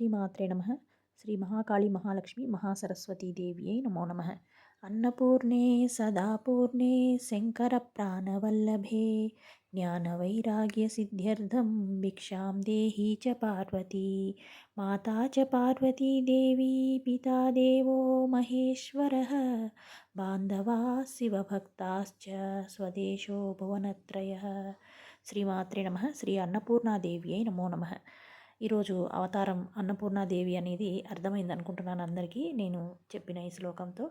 శ్రీమాత్రే నమ. శ్రీ మహాకాళి మహాలక్ష్మి మహాసరస్వతీదేవ్యై నమో నమ. అన్నపూర్ణే సదాపూర్ణే శంకర ప్రాణవల్లభే జ్ఞానవైరాగ్యసిద్ధ్యర్థం భిక్షాం దేహీ చ పార్వతీ మాతా చ పార్వతీదేవీ పితా దేవో మహేశ్వరः బాంధవా శివభక్తాశ్చ స్వదేశో భువనత్రయः. శ్రీమాత్రే నమ. శ్రీ అన్నపూర్ణాదేవ్యై నమో నమ. ఈరోజు అవతారం అన్నపూర్ణాదేవి అనేది అర్థమైంది అనుకుంటున్నాను అందరికీ నేను చెప్పిన ఈ శ్లోకంతో.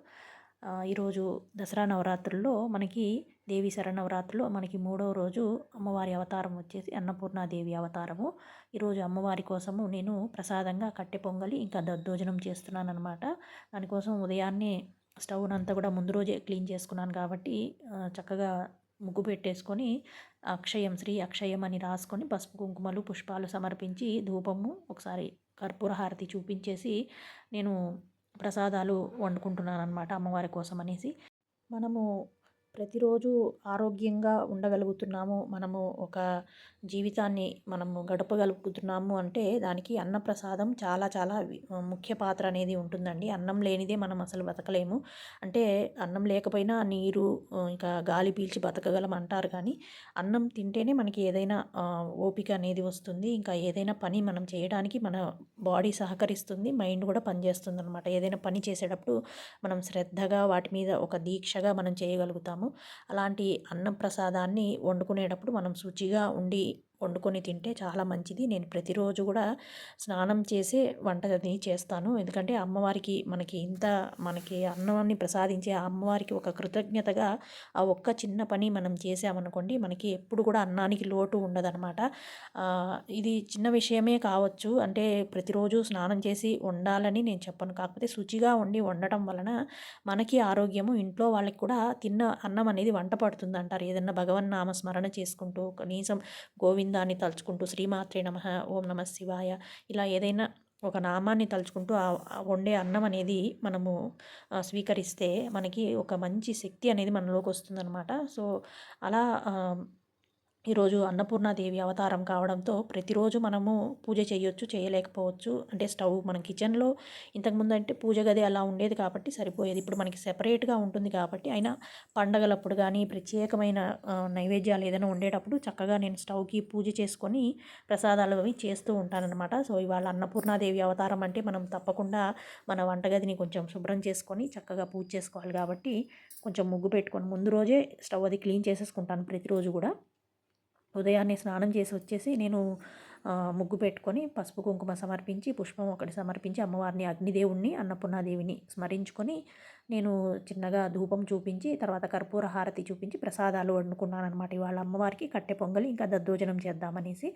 ఈరోజు దసరా నవరాత్రుల్లో మనకి దేవి శరణవరాత్రుల్లో మనకి మూడవ రోజు అమ్మవారి అవతారం వచ్చేసి అన్నపూర్ణాదేవి అవతారము. ఈరోజు అమ్మవారి కోసము నేను ప్రసాదంగా కట్టె పొంగలి ఇంకా దద్దోజనం చేస్తున్నాను అనమాట దానికోసం ఉదయాన్నే స్టవ్ అంతా కూడా ముందు రోజే క్లీన్ చేసుకున్నాను కాబట్టి చక్కగా ముగ్గు పెట్టేసుకొని అక్షయం శ్రీ అక్షయం అని రాసుకొని పసుపు కుంకుమలు పుష్పాలు సమర్పించి ధూపము ఒకసారి కర్పూర హారతి చూపించేసి నేను ప్రసాదాలు వండుకుంటున్నాను అనమాట అమ్మవారి కోసం అనేసి. మనము ప్రతిరోజు ఆరోగ్యంగా ఉండగలుగుతున్నాము. మనము ఒక జీవితాన్ని మనము గడపగలుగుతున్నాము అంటే దానికి అన్నప్రసాదం చాలా చాలా ముఖ్య పాత్ర అనేది ఉంటుందండి. అన్నం లేనిదే మనం అసలు బతకలేము. అంటే అన్నం లేకపోయినా నీరు ఇంకా గాలి పీల్చి బతకగలం అంటారు కానీ అన్నం తింటేనే మనకి ఏదైనా ఓపిక అనేది వస్తుంది. ఇంకా ఏదైనా పని మనం చేయడానికి మన బాడీ సహకరిస్తుంది. మైండ్ కూడా పనిచేస్తుంది అనమాట ఏదైనా పని చేసేటప్పుడు మనం శ్రద్ధగా వాటి మీద ఒక దీక్షగా మనం చేయగలుగుతాము. అలాంటి అన్నప్రసాదాన్ని వండుకునేటప్పుడు మనం శుచిగా ఉండి వండుకొని తింటే చాలా మంచిది. నేను ప్రతిరోజు కూడా స్నానం చేసే వంటని చేస్తాను. ఎందుకంటే అమ్మవారికి మనకి ఇంత మనకి అన్నాన్ని ప్రసాదించే ఆ అమ్మవారికి ఒక కృతజ్ఞతగా ఆ ఒక్క చిన్న పని మనం చేసామనుకోండి మనకి ఎప్పుడు కూడా అన్నానికి లోటు ఉండదనమాట ఇది చిన్న విషయమే కావచ్చు. అంటే ప్రతిరోజు స్నానం చేసి వండాలని నేను చెప్పను. కాకపోతే శుచిగా ఉండి వండటం వలన మనకి ఆరోగ్యము ఇంట్లో వాళ్ళకి కూడా తిన్న అన్నం అనేది వంట పడుతుంది అంటారు ఏదన్నా భగవన్ నామ స్మరణ చేసుకుంటూ కనీసం గోవింద గోవిందాన్ని తలుచుకుంటూ శ్రీమాత్రే నమ ఓం నమ శివాయ ఇలా ఏదైనా ఒక నామాన్ని తలుచుకుంటూ వండే అన్నం అనేది మనము స్వీకరిస్తే మనకి ఒక మంచి శక్తి అనేది మనలోకి వస్తుందన్నమాట. సో అలా ఈరోజు అన్నపూర్ణాదేవి అవతారం కావడంతో ప్రతిరోజు మనము పూజ చేయొచ్చు చేయలేకపోవచ్చు. అంటే స్టవ్ మన కిచెన్లో ఇంతకుముందు అంటే పూజ గది అలా ఉండేది కాబట్టి సరిపోయేది. ఇప్పుడు మనకి సెపరేట్గా ఉంటుంది కాబట్టి అయినా పండగలప్పుడు కానీ ప్రత్యేకమైన నైవేద్యాలు ఏదైనా ఉండేటప్పుడు చక్కగా నేను స్టవ్కి పూజ చేసుకొని ప్రసాదాలు అవి చేస్తూ ఉంటానన్నమాట. సో ఇవాళ అన్నపూర్ణాదేవి అవతారం అంటే మనం తప్పకుండా మన వంటగదిని కొంచెం శుభ్రం చేసుకొని చక్కగా పూజ చేసుకోవాలి కాబట్టి కొంచెం ముగ్గు పెట్టుకొని ముందు రోజే స్టవ్ అది క్లీన్ చేసేసుకుంటాను ప్రతిరోజు కూడా. ఉదయాన్నే స్నానం చేసి వచ్చేసి నేను ముగ్గు పెట్టుకొని పసుపు కుంకుమ సమర్పించి పుష్పం ఒకటి సమర్పించి అమ్మవారిని అగ్నిదేవుణ్ణి అన్నపూర్ణాదేవిని స్మరించుకొని నేను చిన్నగా ధూపం చూపించి తర్వాత కర్పూర హారతి చూపించి ప్రసాదాలు వండుకున్నాను అనమాట ఇవాళ అమ్మవారికి కట్టె పొంగలి ఇంకా దద్దోజనం చేద్దామనేసి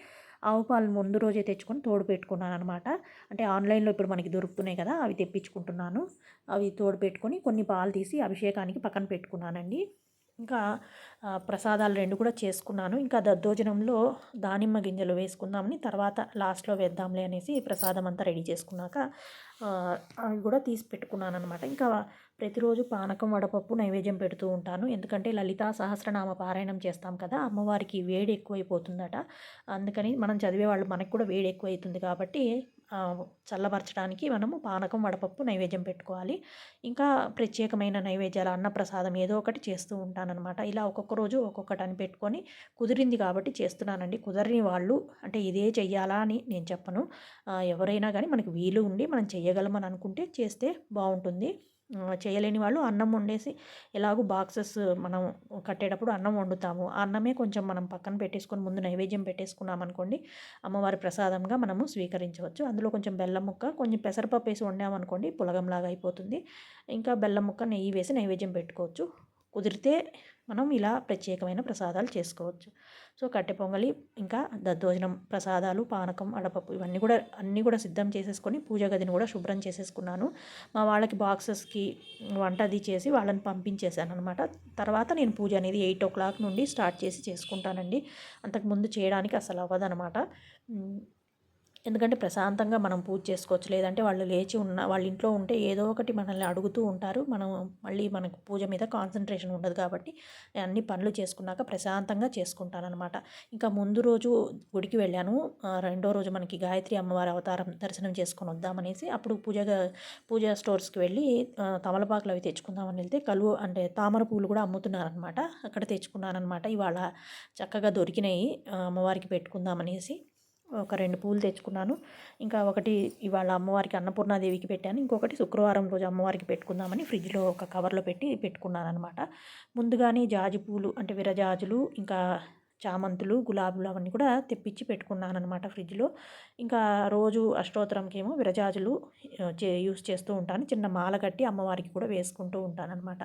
ఆవు పాలు ముందు రోజే తెచ్చుకొని తోడు పెట్టుకున్నాను అనమాట అంటే ఆన్లైన్లో ఇప్పుడు మనకి దొరుకుతున్నాయి కదా అవి తెప్పించుకుంటున్నాను. అవి తోడు పెట్టుకొని కొన్ని పాలు తీసి అభిషేకానికి పక్కన పెట్టుకున్నానండి. ఇంకా ప్రసాదాలు రెండు కూడా చేసుకున్నాను. ఇంకా దద్దోజనంలో దానిమ్మ గింజలు వేసుకుందామని తర్వాత లాస్ట్లో వేద్దాంలే అనేసి ప్రసాదం అంతా రెడీ చేసుకున్నాక అవి కూడా తీసి పెట్టుకున్నాను అనమాట ఇంకా ప్రతిరోజు పానకం వడపప్పు నైవేద్యం పెడుతూ ఉంటాను. ఎందుకంటే లలితా సహస్రనామ పారాయణం చేస్తాం కదా అమ్మవారికి వేడి ఎక్కువైపోతుందట. అందుకని మనం చదివే వాళ్ళు మనకు కూడా వేడి ఎక్కువైతుంది కాబట్టి చల్లబరచడానికి మనము పానకం వడపప్పు నైవేద్యం పెట్టుకోవాలి. ఇంకా ప్రత్యేకమైన నైవేద్యాలు అన్నప్రసాదం ఏదో ఒకటి చేస్తూ ఉంటానన్నమాట. ఇలా ఒక్కొక్క రోజు ఒక్కొక్కటి అని పెట్టుకొని కుదిరింది కాబట్టి చేస్తున్నానండి. కుదరని వాళ్ళు అంటే ఇదే చెయ్యాలా అని నేను చెప్పను. ఎవరైనా కానీ మనకి వీలు ఉండి మనం చెయ్యగలమని అనుకుంటే చేస్తే బాగుంటుంది. చేయలేని వాళ్ళు అన్నం వండేసి ఎలాగో బాక్సెస్ మనం కట్టేటప్పుడు అన్నం వండుతాము. ఆ అన్నమే కొంచెం మనం పక్కన పెట్టేసుకొని ముందు నైవేద్యం పెట్టేసుకున్నాం అనుకోండి అమ్మవారి ప్రసాదంగా మనము స్వీకరించవచ్చు. అందులో కొంచెం బెల్లం ముక్క కొంచెం పెసరపప్పు వేసి వండామనుకోండి పులగంలాగా అయిపోతుంది. ఇంకా బెల్లం ముక్క నెయ్యి వేసి నైవేద్యం పెట్టుకోవచ్చు. కుదిరితే మనం ఇలా ప్రత్యేకమైన ప్రసాదాలు చేసుకోవచ్చు. సో కట్టె పొంగలి ఇంకా దద్దోజనం ప్రసాదాలు పానకం అడపప్పు ఇవన్నీ కూడా అన్నీ కూడా సిద్ధం చేసేసుకొని పూజ గదిని కూడా శుభ్రం చేసేసుకున్నాను. మా వాళ్ళకి బాక్సెస్కి వంట అది చేసి వాళ్ళని పంపించేశాను అనమాట తర్వాత నేను పూజ అనేది ఎయిట్ ఓ క్లాక్ నుండి స్టార్ట్ చేసి చేసుకుంటానండి. అంతకుముందు చేయడానికి అసలు అవ్వదనమాట ఎందుకంటే ప్రశాంతంగా మనం పూజ చేసుకోవచ్చు. లేదంటే వాళ్ళు లేచి ఉన్న వాళ్ళ ఇంట్లో ఉంటే ఏదో ఒకటి మనల్ని అడుగుతూ ఉంటారు. మనం మళ్ళీ మనకు పూజ మీద కాన్సన్ట్రేషన్ ఉండదు కాబట్టి నేను అన్ని పనులు చేసుకున్నాక ప్రశాంతంగా చేసుకుంటానమాట ఇంకా ముందు రోజు గుడికి వెళ్ళాను. రెండో రోజు మనకి గాయత్రి అమ్మవారి అవతారం దర్శనం చేసుకొని వద్దామనేసి అప్పుడు పూజగా పూజ స్టోర్స్కి వెళ్ళి తమలపాకులు అవి తెచ్చుకుందామని వెళ్తే కలువ అంటే తామర పూలు కూడా అమ్ముతున్నారనమాట అక్కడ తెచ్చుకున్నానమాట ఇవాళ చక్కగా దొరికినాయి. అమ్మవారికి పెట్టుకుందామనేసి ఒక రెండు పూలు తెచ్చుకున్నాను. ఇంకా ఒకటి ఇవాళ అమ్మవారికి అన్నపూర్ణాదేవికి పెట్టాను. ఇంకొకటి శుక్రవారం రోజు అమ్మవారికి పెట్టుకుందామని ఫ్రిడ్జ్లో ఒక కవర్లో పెట్టి పెట్టుకున్నాను అనమాట ముందుగానే జాజి పూలు అంటే విరజాజులు ఇంకా చామంతులు గులాబీలు అవన్నీ కూడా తెప్పించి పెట్టుకున్నాను అనమాట ఫ్రిడ్జ్లో. ఇంకా రోజు అష్టోత్తరంకేమో విరజాజులు చే యూస్ చేస్తూ ఉంటాను. చిన్న మాల కట్టి అమ్మవారికి కూడా వేసుకుంటూ ఉంటాను అనమాట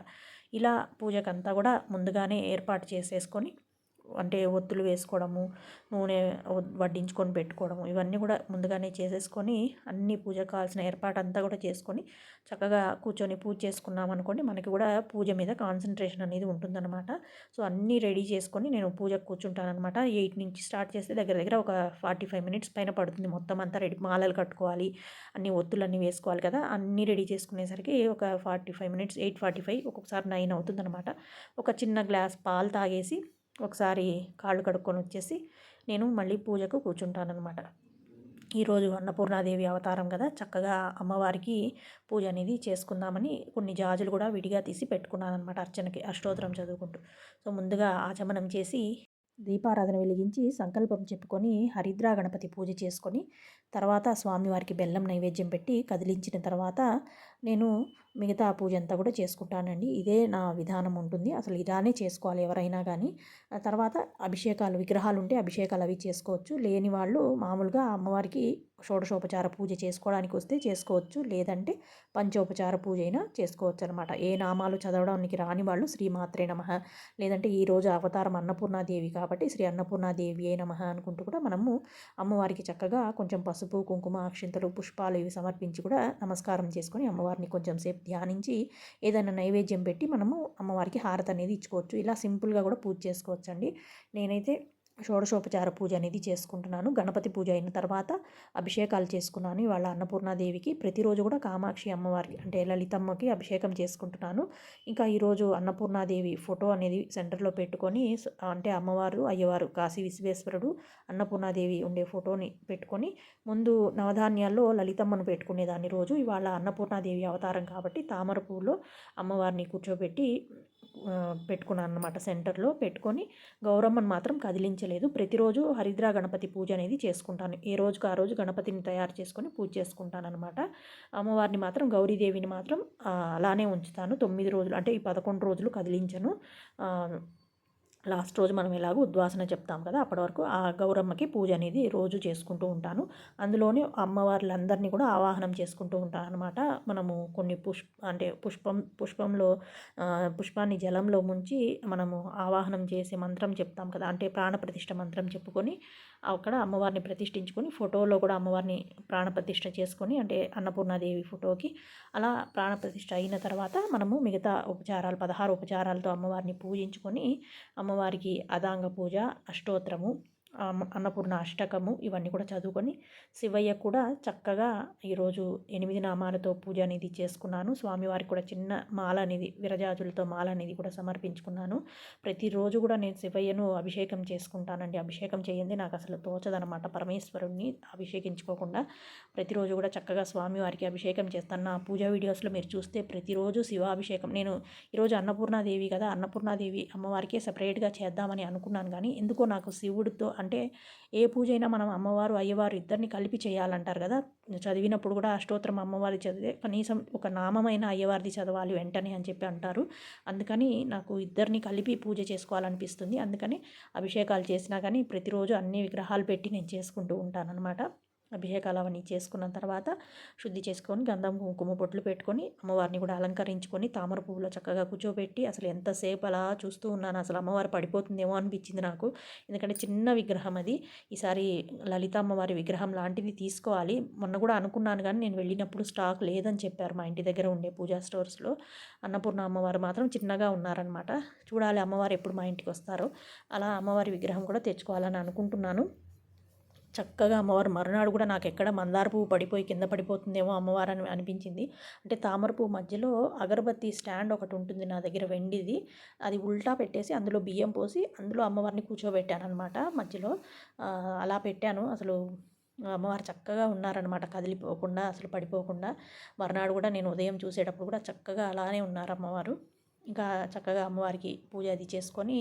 ఇలా పూజకంతా కూడా ముందుగానే ఏర్పాటు చేసేసుకొని అంటే ఒత్తులు వేసుకోవడము నూనె వడ్డించుకొని పెట్టుకోవడము ఇవన్నీ కూడా ముందుగానే చేసేసుకొని అన్ని పూజ కావాల్సిన ఏర్పాటు అంతా కూడా చేసుకొని చక్కగా కూర్చొని పూజ చేసుకున్నాం అనుకోండి మనకి కూడా పూజ మీద కాన్సన్ట్రేషన్ అనేది ఉంటుందన్నమాట. సో అన్నీ రెడీ చేసుకొని నేను పూజకు కూర్చుంటానమాట ఎయిట్ నుంచి స్టార్ట్ చేస్తే దగ్గర దగ్గర ఒక ఫార్టీ ఫైవ్ మినిట్స్ పైన పడుతుంది. మొత్తం అంతా రెడీ మాలలు కట్టుకోవాలి అన్ని ఒత్తులన్నీ వేసుకోవాలి కదా అన్నీ రెడీ చేసుకునేసరికి ఒక forty five minutes eight forty five ఒక్కొక్కసారి నైన్ అవుతుందన్నమాట. ఒక చిన్న గ్లాస్ పాలు తాగేసి ఒకసారి కాళ్ళు కడుక్కొని వచ్చేసి నేను మళ్ళీ పూజకు కూర్చుంటానమాట ఈరోజు అన్నపూర్ణాదేవి అవతారం కదా చక్కగా అమ్మవారికి పూజ అనేది చేసుకుందామని కొన్ని జాజులు కూడా విడిగా తీసి పెట్టుకున్నాను అనమాట అర్చనకి అష్టోత్తరం చదువుకుంటూ. సో ముందుగా ఆచమనం చేసి దీపారాధన వెలిగించి సంకల్పం చెప్పుకొని హరిద్రా గణపతి పూజ చేసుకొని తర్వాత స్వామివారికి బెల్లం నైవేద్యం పెట్టి కదిలించిన తర్వాత నేను మిగతా పూజ అంతా కూడా చేసుకుంటానండి. ఇదే నా విధానం ఉంటుంది. అసలు ఇలానే చేసుకోవాలి ఎవరైనా కానీ తర్వాత అభిషేకాలు విగ్రహాలు ఉంటే అభిషేకాలు అవి చేసుకోవచ్చు. లేని వాళ్ళు మామూలుగా అమ్మవారికి షోడశోపచార పూజ చేసుకోవడానికి వస్తే చేసుకోవచ్చు. లేదంటే పంచోపచార పూజ అయినా చేసుకోవచ్చు అనమాట ఏ నామాలు చదవడానికి రాని వాళ్ళు శ్రీమాత్రే నమ. లేదంటే ఈరోజు అవతారం అన్నపూర్ణాదేవి కాబట్టి శ్రీ అన్నపూర్ణాదేవి ఏ నమ అనుకుంటూ కూడా మనము అమ్మవారికి చక్కగా కొంచెం పసుపు కుంకుమ అక్షింతలు పుష్పాలు ఇవి సమర్పించి కూడా నమస్కారం చేసుకొని అమ్మవారిని కొంచెం సేపు ధ్యానించి ఏదైనా నైవేద్యం పెట్టి మనము అమ్మవారికి హారతి అనేది ఇచ్చుకోవచ్చు. ఇలా సింపుల్గా కూడా పూజ చేసుకోవచ్చు అండి నేనైతే షోడశోపచార పూజ అనేది చేసుకుంటున్నాను. గణపతి పూజ అయిన తర్వాత అభిషేకాలు చేసుకున్నాను. ఇవాళ అన్నపూర్ణాదేవికి ప్రతిరోజు కూడా కామాక్షి అమ్మవారికి అంటే లలితమ్మకి అభిషేకం చేసుకుంటున్నాను. ఇంకా ఈరోజు అన్నపూర్ణాదేవి ఫోటో అనేది సెంటర్లో పెట్టుకొని అంటే అమ్మవారు అయ్యవారు కాశీ విశ్వేశ్వరుడు అన్నపూర్ణాదేవి ఉండే ఫోటోని పెట్టుకొని ముందు నవధాన్యాల్లో లలితమ్మను పెట్టుకునేదాన్ని రోజు. ఇవాళ అన్నపూర్ణాదేవి అవతారం కాబట్టి తామర పువ్వులో అమ్మవారిని కూర్చోబెట్టి పెట్టుకున్నాను అనమాట సెంటర్లో పెట్టుకొని గౌరమ్మను మాత్రం కదిలించలేదు. ప్రతిరోజు హరిద్రా గణపతి పూజ అనేది చేసుకుంటాను. ఏ రోజుకు ఆ రోజు గణపతిని తయారు చేసుకొని పూజ చేసుకుంటాను అనమాట అమ్మవారిని మాత్రం గౌరీదేవిని మాత్రం అలానే ఉంచుతాను. తొమ్మిది రోజులు అంటే ఈ పదకొండు రోజులు కదిలించను. లాస్ట్ రోజు మనం ఎలాగో ఉద్వాసన చెప్తాం కదా అప్పటి వరకు ఆ గౌరమ్మకి పూజ అనేది రోజు చేసుకుంటూ ఉంటాను. అందులోనే అమ్మవార్లందరినీ కూడా ఆవాహనం చేసుకుంటూ ఉంటాను అనమాట మనము కొన్ని పుష్ప అంటే పుష్పం పుష్పంలో పుష్పాన్ని జలంలో ముంచి మనము ఆవాహనం చేసే మంత్రం చెప్తాం కదా అంటే ప్రాణప్రతిష్ఠ మంత్రం చెప్పుకొని అక్కడ అమ్మవారిని ప్రతిష్ఠించుకొని ఫోటోలో కూడా అమ్మవారిని ప్రాణప్రతిష్ఠ చేసుకొని అంటే అన్నపూర్ణాదేవి ఫోటోకి అలా ప్రాణప్రతిష్ఠ అయిన తర్వాత మనము మిగతా ఉపచారాలు పదహారు ఉపచారాలతో అమ్మవారిని పూజించుకొని అమ్మవారికి అదాంగ పూజ అష్టోత్తరము అన్నపూర్ణ అష్టకము ఇవన్నీ కూడా చదువుకొని శివయ్య కూడా చక్కగా ఈరోజు ఎనిమిది నామాలతో పూజ అనేది చేసుకున్నాను. స్వామివారికి కూడా చిన్న మాల అనేది విరజాజులతో మాల అనేది కూడా సమర్పించుకున్నాను. ప్రతిరోజు కూడా నేను శివయ్యను అభిషేకం చేసుకుంటానండి. అభిషేకం చేయండి నాకు అసలు తోచదనమాట పరమేశ్వరుణ్ణి అభిషేకించుకోకుండా. ప్రతిరోజు కూడా చక్కగా స్వామివారికి అభిషేకం చేస్తాను. నా పూజా వీడియోస్లో మీరు చూస్తే ప్రతిరోజు శివాభిషేకం. నేను ఈరోజు అన్నపూర్ణాదేవి కదా అన్నపూర్ణాదేవి అమ్మవారికే సపరేట్గా చేద్దామని అనుకున్నాను కానీ ఎందుకో నాకు శివుడితో అంటే ఏ పూజ అయినా మనం అమ్మవారు అయ్యవారు ఇద్దరిని కలిపి చేయాలంటారు కదా. చదివినప్పుడు కూడా అష్టోత్తరం అమ్మవారి చదివే కనీసం ఒక నామమైన అయ్యవారిది చదవాలి వెంటనే అని చెప్పి అంటారు. అందుకని నాకు ఇద్దరిని కలిపి పూజ చేసుకోవాలనిపిస్తుంది. అందుకని అభిషేకాలు చేసినా కానీ ప్రతిరోజు అన్ని విగ్రహాలు పెట్టి నేను చేసుకుంటూ ఉంటానన్నమాట. అభిషేకాలు చేసుకున్న తర్వాత శుద్ధి చేసుకొని గంధం కుంకుమ బొట్లు పెట్టుకొని అమ్మవారిని కూడా అలంకరించుకొని తామర పువ్వులో చక్కగా కూర్చోబెట్టి అసలు ఎంతసేపు అలా చూస్తూ ఉన్నాను అసలు అమ్మవారు పడిపోతుందేమో అనిపించింది నాకు. ఎందుకంటే చిన్న విగ్రహం అది. ఈసారి లలిత అమ్మవారి విగ్రహం లాంటిది తీసుకోవాలి. మొన్న కూడా అనుకున్నాను కానీ నేను వెళ్ళినప్పుడు స్టాక్ లేదని చెప్పారు మా ఇంటి దగ్గర ఉండే పూజా స్టోర్స్లో. అన్నపూర్ణ అమ్మవారు మాత్రం చిన్నగా ఉన్నారనమాట చూడాలి అమ్మవారు ఎప్పుడు మా ఇంటికి వస్తారో. అలా అమ్మవారి విగ్రహం కూడా తెచ్చుకోవాలని అనుకుంటున్నాను. చక్కగా అమ్మవారు మరునాడు కూడా నాకు ఎక్కడ మందార పువ్వు పడిపోయి కింద పడిపోతుందేమో అమ్మవారు అని అనిపించింది. అంటే తామర పువ్వు మధ్యలో అగరబత్తి స్టాండ్ ఒకటి ఉంటుంది నా దగ్గర వెండిది. అది ఉల్టా పెట్టేసి అందులో బియ్యం పోసి అందులో అమ్మవారిని కూర్చోబెట్టాను అనమాట మధ్యలో అలా పెట్టాను. అసలు అమ్మవారు చక్కగా ఉన్నారనమాట. కదిలిపోకుండా అసలు పడిపోకుండా. మరునాడు కూడా నేను ఉదయం చూసేటప్పుడు కూడా చక్కగా అలానే ఉన్నారు అమ్మవారు. ఇంకా చక్కగా అమ్మవారికి పూజ అది చేసుకొని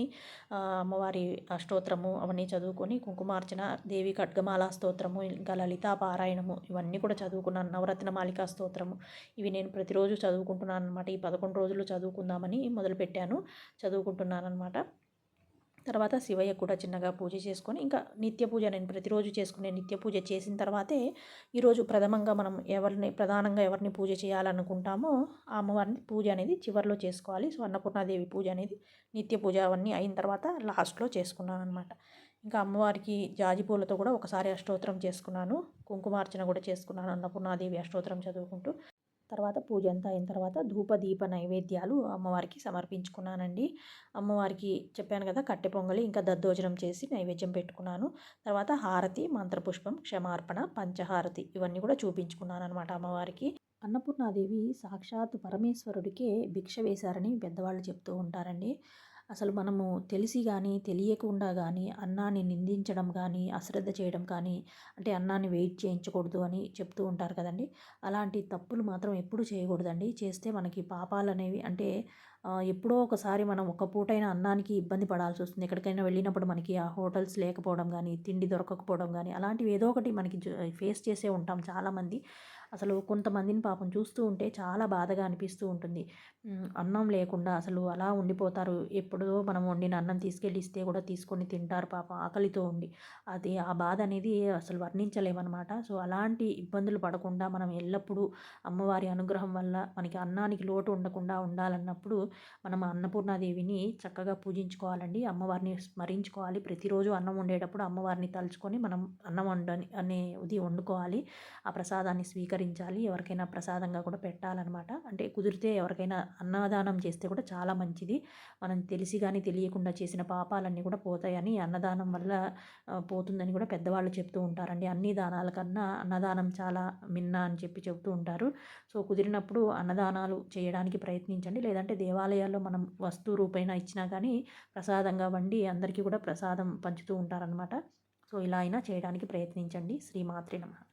అమ్మవారి స్తోత్రము అవన్నీ చదువుకొని కుంకుమార్చన దేవి ఖడ్గమాల స్తోత్రము ఇంకా లలితా పారాయణము ఇవన్నీ కూడా చదువుకున్నాను. నవరత్న మాలికా స్తోత్రము ఇవి నేను ప్రతిరోజు చదువుకుంటున్నాను అనమాట ఈ పదకొండు రోజులు చదువుకుందామని మొదలుపెట్టాను. చదువుకుంటున్నాను అనమాట తర్వాత శివయ్య కూడా చిన్నగా పూజ చేసుకొని ఇంకా నిత్య పూజ నేను ప్రతిరోజు చేసుకునే నిత్య పూజ చేసిన తర్వాతే ఈరోజు ప్రథమంగా మనం ఎవరిని ప్రధానంగా ఎవరిని పూజ చేయాలనుకుంటామో ఆ అమ్మవారిని పూజ అనేది చివరిలో చేసుకోవాలి. సో అన్నపూర్ణాదేవి పూజ అనేది నిత్య పూజ అవన్నీ అయిన తర్వాత లాస్ట్లో చేసుకున్నాను అనమాట ఇంకా అమ్మవారికి జాజి పూలతో కూడా ఒకసారి అష్టోత్తరం చేసుకున్నాను. కుంకుమార్చన కూడా చేసుకున్నాను అన్నపూర్ణాదేవి అష్టోత్తరం చదువుకుంటూ. తర్వాత పూజ అంతా అయిన తర్వాత ధూప దీప నైవేద్యాలు అమ్మవారికి సమర్పించుకున్నానండి. అమ్మవారికి చెప్పాను కదా కట్టె పొంగలి ఇంకా దద్దోజనం చేసి నైవేద్యం పెట్టుకున్నాను. తర్వాత హారతి మంత్రపుష్పం క్షమార్పణ పంచహారతి ఇవన్నీ కూడా చూపించుకున్నాను అనమాట అమ్మవారికి. అన్నపూర్ణాదేవి సాక్షాత్ పరమేశ్వరుడికే భిక్ష వేశారని పెద్దవాళ్ళు చెప్తూ ఉంటారండి. అసలు మనము తెలిసి కానీ తెలియకుండా కానీ అన్నాన్ని నిందించడం కానీ అశ్రద్ధ చేయడం కానీ అంటే అన్నాన్ని వెయిట్ చేయించకూడదు అని చెప్తూ ఉంటారు కదండి. అలాంటి తప్పులు మాత్రం ఎప్పుడు చేయకూడదండి. చేస్తే మనకి పాపాలు అనేవి అంటే ఎప్పుడో ఒకసారి మనం ఒక పూటైన అన్నానికి ఇబ్బంది పడాల్సి వస్తుంది. ఎక్కడికైనా వెళ్ళినప్పుడు మనకి ఆ హోటల్స్ లేకపోవడం కానీ తిండి దొరకకపోవడం కానీ అలాంటివి ఏదో ఒకటి మనకి ఫేస్ చేసే ఉంటాం చాలామంది. అసలు కొంతమందిని పాపం చూస్తూ ఉంటే చాలా బాధగా అనిపిస్తూ ఉంటుంది. అన్నం లేకుండా అసలు అలా ఉండిపోతారు. ఎప్పుడో మనం వండిన అన్నం తీసుకెళ్ళి ఇస్తే కూడా తీసుకొని తింటారు పాపం ఆకలితో ఉండి. అది ఆ బాధ అనేది అసలు వర్ణించలేమన్నమాట. సో అలాంటి ఇబ్బందులు పడకుండా మనం ఎల్లప్పుడూ అమ్మవారి అనుగ్రహం వల్ల మనకి అన్నానికి లోటు ఉండకుండా ఉండాలన్నప్పుడు మనం అన్నపూర్ణాదేవిని చక్కగా పూజించుకోవాలండి. అమ్మవారిని స్మరించుకోవాలి. ప్రతిరోజు అన్నం వండేటప్పుడు అమ్మవారిని తలుచుకొని మనం అన్నం వండని అనేది వండుకోవాలి. ఆ ప్రసాదాన్ని స్వీకరి స్వీకరించాలి ఎవరికైనా ప్రసాదంగా కూడా పెట్టాలన్నమాట. అంటే కుదిరితే ఎవరికైనా అన్నదానం చేస్తే కూడా చాలా మంచిది. మనం తెలిసి కానీ తెలియకుండా చేసిన పాపాలన్నీ కూడా పోతాయని అన్నదానం వల్ల పోతుందని కూడా పెద్దవాళ్ళు చెప్తూ ఉంటారండి. అన్ని దానాల కన్నా అన్నదానం చాలా మిన్న అని చెప్పి చెబుతూ ఉంటారు. సో కుదిరినప్పుడు అన్నదానాలు చేయడానికి ప్రయత్నించండి. లేదంటే దేవాలయాల్లో మనం వస్తు రూపైన ఇచ్చినా కానీ ప్రసాదంగా వండి అందరికీ కూడా ప్రసాదం పంచుతూ ఉంటారనమాట సో ఇలా అయినా చేయడానికి ప్రయత్నించండి. శ్రీమాత్రి నమ.